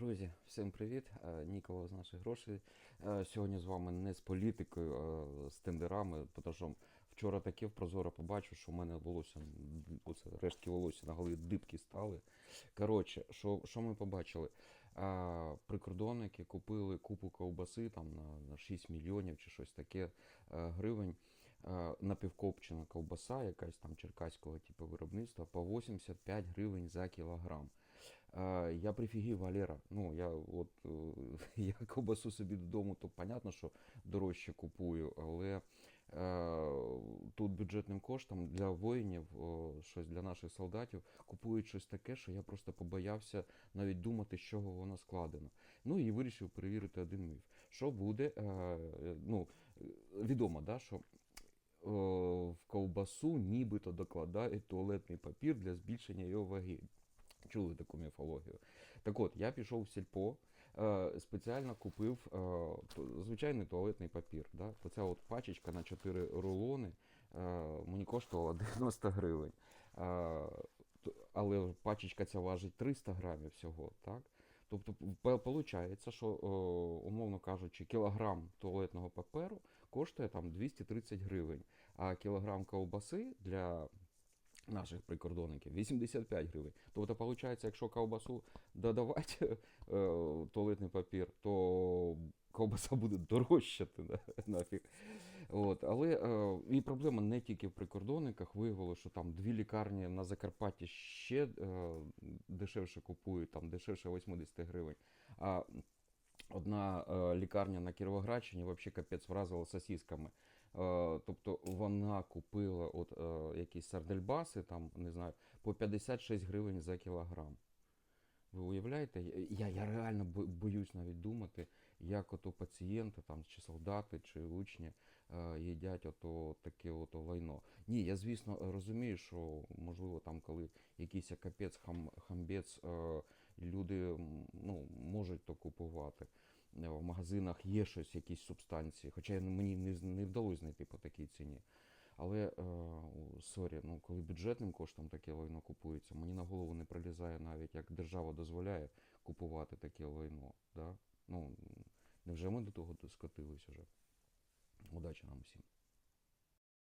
Друзі, всім привіт! Е, Нікола з наших грошей. Е, Сьогодні з вами не з політикою, а з тендерами, тому вчора таке в Прозоро побачив, що в мене волосся, оце, рештки волосся на голові дибки стали. Коротше, що, що ми побачили? А, прикордонники купили купу ковбаси там на, на 6 мільйонів чи щось таке е, гривень. Е, Напівкопчена ковбаса, якась там черкаського типу виробництва, по 85 гривень за кілограм. Е, Я прифігів Валера. Ну, я от е, я ковбасу собі додому, то понятно, що дорожче купую, але тут бюджетним коштом для воїнів, щось для наших солдатів, купують щось таке, що я просто побоявся навіть думати, з чого воно складено. Ну і вирішив перевірити один міф. Що буде? Ну, відомо, да, що в ковбасу нібито докладають туалетний папір для збільшення його ваги. Чули таку міфологію. Так от, я пішов в сільпо, е, спеціально купив е, звичайний туалетний папір. Да? Оця от пачечка на 4 рулони е, мені коштувала 90 гривень. Е, але пачечка ця важить 300 грамів всього. Так? Тобто, виходить, що, умовно кажучи, кілограм туалетного паперу коштує там 230 гривень, а кілограм ковбаси для наших прикордонників 85 гривень. Тобто, виходить, якщо ковбасу додавати е, туалетний папір, то ковбаса буде дорожчати нафіг. От, але е, і проблема не тільки в прикордонниках. Виявилося, що там дві лікарні на Закарпатті ще е, дешевше купують, там дешевше 80 гривень. А Одна е, лікарня на Кіровоградщині взагалі капець вразила сосісками. Е, тобто вона купила от, е, якісь сардельбаси, там, не знаю, по 56 гривень за кілограм. Ви уявляєте? Я, я реально боюсь навіть думати, як ото пацієнти, там, чи солдати, чи учні е, їдять ото таке ото лайно. Ні, я звісно розумію, що можливо там, коли якийсь капець хам, хамбець, е, люди ну, можуть то купувати. Е, В магазинах є щось, якісь субстанції, хоча мені не, не вдалося знайти по такій ціні. Але е, сорі, ну коли бюджетним коштом таке лайно купується, мені на голову не прилізає навіть як держава дозволяє купувати таке лайно. Да? Ну, невже ми до того скотились уже? Удачі нам всім.